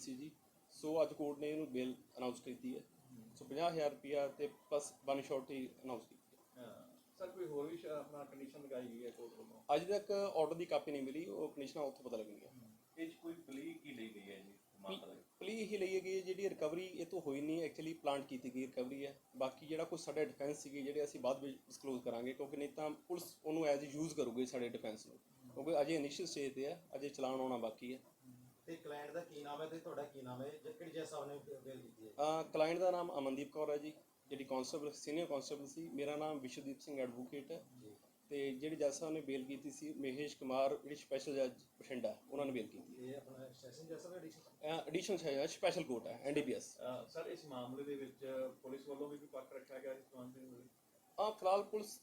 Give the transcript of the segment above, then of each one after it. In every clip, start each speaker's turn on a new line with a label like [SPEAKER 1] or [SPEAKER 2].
[SPEAKER 1] ਸੀ ਜੀ। ਸੋ ਅੱਜ ਕੋਰਟ ਨੇ ਇਹਨੂੰ ਬੇਲ ਅਨਾਉਂਸ ਕੀਤੀ ਹੈ। ਸੋ 50000 ਰੁਪਇਆ ਤੇ ਪਲੱਸ ਵਨ ਹੀ ਅਨਾਉਂਸ ਕੀਤੀ ਹੈ।
[SPEAKER 2] ਸਰ ਕੋਈ ਹੋਰ ਵੀ ਸ਼- ਆਪਣਾ ਕੰਡੀਸ਼ਨ ਲਗਾਈ ਗਈ ਹੈ ਕੋਰਟ ਵੱਲੋਂ?
[SPEAKER 1] ਅੱਜ ਤੱਕ ਆਰਡਰ ਦੀ ਕਾਪੀ ਨਹੀਂ ਮਿਲੀ। ਉਹ ਕੰਡੀਸ਼ਨਾਂ ਉੱਥੋਂ ਪਤਾ ਲੱਗਣਗੀਆਂ
[SPEAKER 3] ਇਹ 'ਚ ਕੋਈ ਪਲੀ ਕੀ ਲਈ ਗਈ ਹੈ ਜੀ? ਮਾਮਲਾ
[SPEAKER 1] ਪਲੀ ਹੀ ਲਈ ਗਈ ਹੈ, ਜਿਹੜੀ ਰਿਕਵਰੀ ਇਹ ਤੋਂ ਹੋਈ ਨਹੀਂ ਐਕਚੁਅਲੀ ਪਲਾਂਟ ਕੀਤੀ ਗਈ ਰਿਕਵਰੀ ਹੈ। ਬਾਕੀ ਜਿਹੜਾ ਕੁਝ ਸਾਡੇ ਡਿਫੈਂਸ ਸੀਗੇ ਜਿਹੜੇ ਅਸੀਂ ਬਾਅਦ ਵਿੱਚ ਡਿਸਕਲੋਜ਼ ਕਰਾਂਗੇ ਕਿਉਂਕਿ ਨਹੀਂ ਤਾਂ ਪੁਲਿਸ ਉਹਨੂੰ ਐਜ਼ ਯੂਜ਼ ਕਰੂਗੀ ਸਾਡੇ ਡਿਫੈਂਸ ਨੂੰ। ਕਿਉਂਕਿ ਅਜੇ ਇਨੀਸ਼ੀਅਲ ਸਟੇਜ ਤੇ ਹੈ ਅਜੇ ਚਲਾਨ ਆਉਣਾ ਬਾਕੀ ਹੈ।
[SPEAKER 4] ਤੇ ਕਲਾਇੰਟ ਦਾ ਕੀ ਨਾਮ ਹੈ ਤੇ ਤੁਹਾਡਾ ਕੀ ਨਾਮ ਹੈ? ਜਾਂ ਕਿਹੜੀ ਜੱਜ ਸਾਹਿਬ ਨੇ ਬੇਲ ਕੀਤੀ ਹੈ?
[SPEAKER 1] ਕਲਾਇੰਟ ਦਾ ਨਾਮ ਅਮਨਦੀਪ ਕੌਰ ਹੈ ਜੀ ਜਿਹੜੀ ਕਾਂਸਟੇਬਲ ਸੀਨੀਅਰ ਕਾਂਸਟੇਬਲ ਸੀ। ਮੇਰਾ ਨਾਮ ਵਿਸ਼ਵਦੀਪ ਸਿੰਘ ਐਡਵੋਕੇਟ ਹੈ। ਤੇ ਜਿਹੜੀ ਜੱਜ ਸਾਹਿਬ ਨੇ ਬੇਲ ਕੀਤੀ ਸੀ ਮਹੇਸ਼ ਕੁਮਾਰ ਜਿਹੜੀ ਸਪੈਸ਼ਲ ਜੱਜ ਬਠਿੰਡਾ ਉਹਨਾਂ ਨੇ ਬੇਲ ਕੀਤੀ
[SPEAKER 4] ਇਹ ਆਪਣਾ ਸੈਸ਼ਨ ਜੱਜ ਸਾਹਿਬ ਐਡੀਸ਼ਨ
[SPEAKER 1] ਹੈ ਐਡੀਸ਼ਨਲ ਹੈ ਸਪੈਸ਼ਲ ਕੋਰਟ ਹੈ ਐਨਡੀਪੀਐਸ
[SPEAKER 2] ਸਰ ਇਸ ਮਾਮਲੇ ਦੇ ਵਿੱਚ ਪੁਲਿਸ ਵੱਲੋਂ ਵੀ ਕੋਈ ਪੱਖ ਰੱਖਿਆ ਗਿਆ ਇਸ ਦੇ ਵਿੱਚ?
[SPEAKER 1] ਆ ਫਿਲਹਾਲ ਪੁਲਿਸ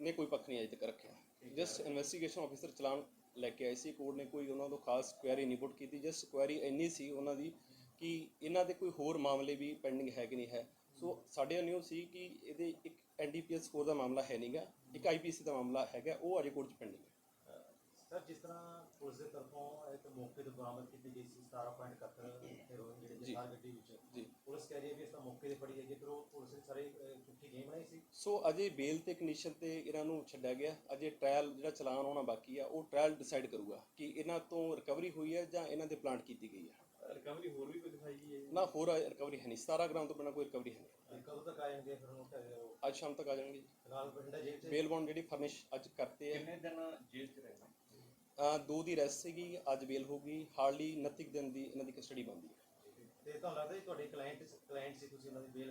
[SPEAKER 1] ਨੇ ਕੋਈ ਪੱਖ ਨਹੀਂ ਅਜੇ ਤੱਕ ਰੱਖਿਆ। ਜਸਟ ਇਨਵੈਸਟੀਗੇਸ਼ਨ ਆਫੀਸਰ ਚਲਾਨ ਲੈ ਕੇ ਆਏ ਸੀ। ਕੋਰਟ ਨੇ ਕੋਈ ਉਹਨਾਂ ਤੋਂ ਖਾਸ ਕੁਐਰੀ ਨਹੀਂ ਪੁੱਟ ਕੀਤੀ। ਜਸਟ ਕੁਐਰੀ ਇੰਨੀ ਸੀ ਉਹਨਾਂ ਦੀ ਕਿ ਇਹਨਾਂ ਦੇ ਕੋਈ ਹੋਰ ਮਾਮਲੇ ਵੀ ਪੈਂਡਿੰਗ ਹੈ ਕਿ ਨਹੀਂ ਹੈ। ਸੋ ਸਾਡੇ ਨਿਊ ਸੀ ਕਿ ਇਹਦੇ ਇੱਕ ਐਨਡੀਪੀਐਸ ਸਕੋਰ ਦਾ ਮਾਮਲਾ ਹੈ ਨਹੀਂਗਾ ਇੱਕ ਆਈਪੀਸੀ ਦਾ ਮਾਮਲਾ ਹੈਗਾ ਉਹ ਅਜੇ ਕੋਰਟ 'ਚ ਪੈਂਡਿੰਗ ਹੈ।
[SPEAKER 4] ਸਰ ਜਿਸ ਤਰ੍ਹਾਂ ਪੁਲਿਸ ਦੇ ਤਰਫੋਂ ਇੱਕ ਮੌਕੇ ਤੇ ਬਰਾਮਦ ਕੀਤੀ ਗਈ ਸੀ 17.71 ਹੈਰੋਇਨ ਜਿਹੜੇ
[SPEAKER 1] ਜੀ।
[SPEAKER 4] ਜਥਾਰ ਗੱਡੀ ਵਿੱਚ।
[SPEAKER 1] ਜੀ।
[SPEAKER 4] ਪੁਲਿਸ ਕਹਿ ਰਹੀ ਹੈ ਇਸ ਤਾਂ ਮੌਕੇ ਤੇ ਫੜੀ ਹੈਗੀ ਪਰ ਉਹ ਪੁਲਿਸ ਸਾਰੇ ਬਣਾਈ ਸੀ
[SPEAKER 1] ਸੋ ਅਜੇ ਬੇਲ ਤੇ ਕੰਡੀਸ਼ਨ ਤੇ ਇਹਨਾਂ ਨੂੰ ਛੱਡਿਆ ਗਿਆ। ਅਜੇ ਟ੍ਰਾਇਲ ਜਿਹੜਾ ਚਲਾਨ ਹੋਣਾ ਬਾਕੀ ਆ ਉਹ ਟ੍ਰਾਇਲ ਡਿਸਾਈਡ ਕਰੂਗਾ ਕਿ ਇਹਨਾਂ ਤੋਂ ਰਿਕਵਰੀ ਹੋਈ ਹੈ ਜਾਂ ਇਹਨਾਂ ਦੇ ਪਲਾਂਟ ਕੀਤੀ ਗਈ ਹੈ।
[SPEAKER 2] ਰਿਕਵਰੀ ਹੋਰ ਵੀ ਕੋਈ ਦਿਖਾਈ ਗਈ ਹੈ?
[SPEAKER 1] ਨਾ ਹੋਰ ਰਿਕਵਰੀ ਹੈ ਨਹੀਂ। 17 ਗ੍ਰਾਮ ਤੋਂ ਬਿਨਾਂ ਕੋਈ ਰਿਕਵਰੀ ਹੈ ਨਹੀਂ।
[SPEAKER 4] ਕਦੋਂ ਤੱਕ ਆ ਜਾਣਗੇ ਫਿਰ ਉਹ?
[SPEAKER 1] ਅੱਜ ਸ਼ਾਮ ਤੱਕ ਆ ਜਾਣਗੇ ਜੀ।
[SPEAKER 4] ਫਿਲਹਾਲ ਬਠਿੰਡਾ ਜੇਲ੍ਹ 'ਚ?
[SPEAKER 1] ਬੇਲ ਬੌਂਡ ਜਿਹੜੀ ਫਰਨਿਸ਼ ਅੱਜ ਕਰਤੇ ਹੈ
[SPEAKER 3] ਕਿੰਨੇ ਦਿਨ ਜੇਲ੍ਹ 'ਚ ਰਹਿਣਾ?
[SPEAKER 1] ਦੋ ਦੀ ਰੈਸਟ ਸੀਗੀ ਅੱਜ ਬੇਲ ਹੋਊਗੀ ਹਾਰਡਲੀ 29 ਕੁ ਦਿਨ ਦੀ ਇਹਨਾਂ ਦੀ ਕਸਟਡੀ ਬਣਦੀ ਹੈ।
[SPEAKER 4] ਤੇ ਤੁਹਾਨੂੰ ਲੱਗਦਾ ਜੀ ਤੁਹਾਡੇ ਕਲਾਇੰਟ ਕਲਾਇੰਟ ਸੀ ਤੁਸੀਂ ਉਹਨਾਂ ਦੀ ਬੇਲ